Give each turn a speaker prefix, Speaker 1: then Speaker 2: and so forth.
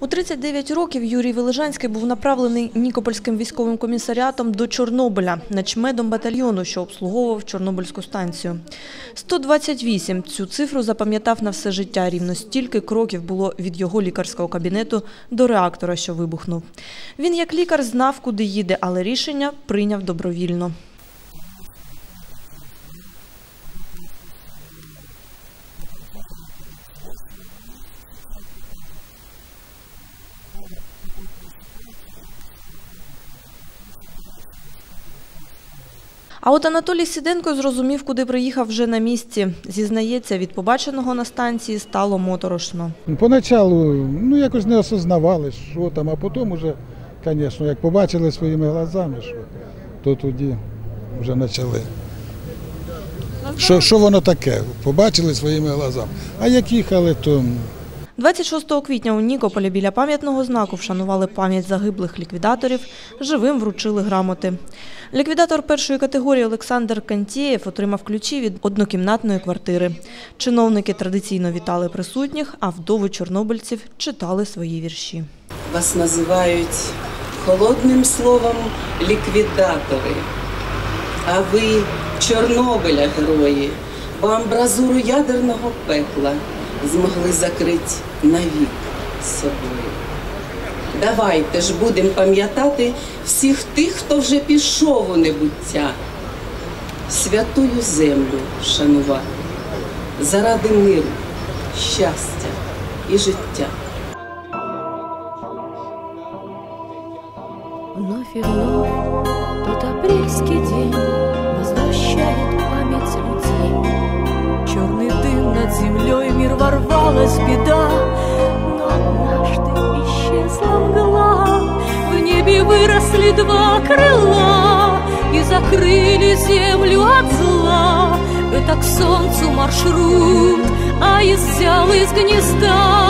Speaker 1: У 39 років Юрій Вележанський був направлений Нікопольським військовим комісаріатом до Чорнобиля, начмедом батальйону, що обслуговував Чорнобильську станцію. 128 – цю цифру запам'ятав на все життя. Рівно стільки кроків було від його лікарського кабінету до реактора, що вибухнув. Він як лікар знав, куди їде, але рішення прийняв добровільно. А от Анатолій Сіденко зрозумів, куди приїхав вже на місці. Зізнається, від побаченого на станції стало моторошно.
Speaker 2: Поначалу ну, якось не осознавали, що там, а потім уже, звісно, як побачили своїми глазами, що, то тоді вже почали. Що, що воно таке? Побачили своїми глазами. А як їхали, то
Speaker 1: 26 квітня у Нікополі біля пам'ятного знаку вшанували пам'ять загиблих ліквідаторів, живим вручили грамоти. Ліквідатор першої категорії Олександр Кантєєв отримав ключі від однокімнатної квартири. Чиновники традиційно вітали присутніх, а вдови чорнобильців читали свої вірші.
Speaker 3: Вас називають холодним словом ліквідатори. А ви Чорнобиля герої, бо амбразуру ядерного пекла змогли закрити навік собою. Давайте ж будемо пам'ятати всіх тих, хто вже пішов у небуття, святую землю шанувати заради миру, щастя і життя.
Speaker 4: Вновь и вновь тот апрельский ворвалась беда, Но однажды исчезла мгла, В небе выросли два крыла И закрыли землю от зла. Это к солнцу маршрут, а из из гнезда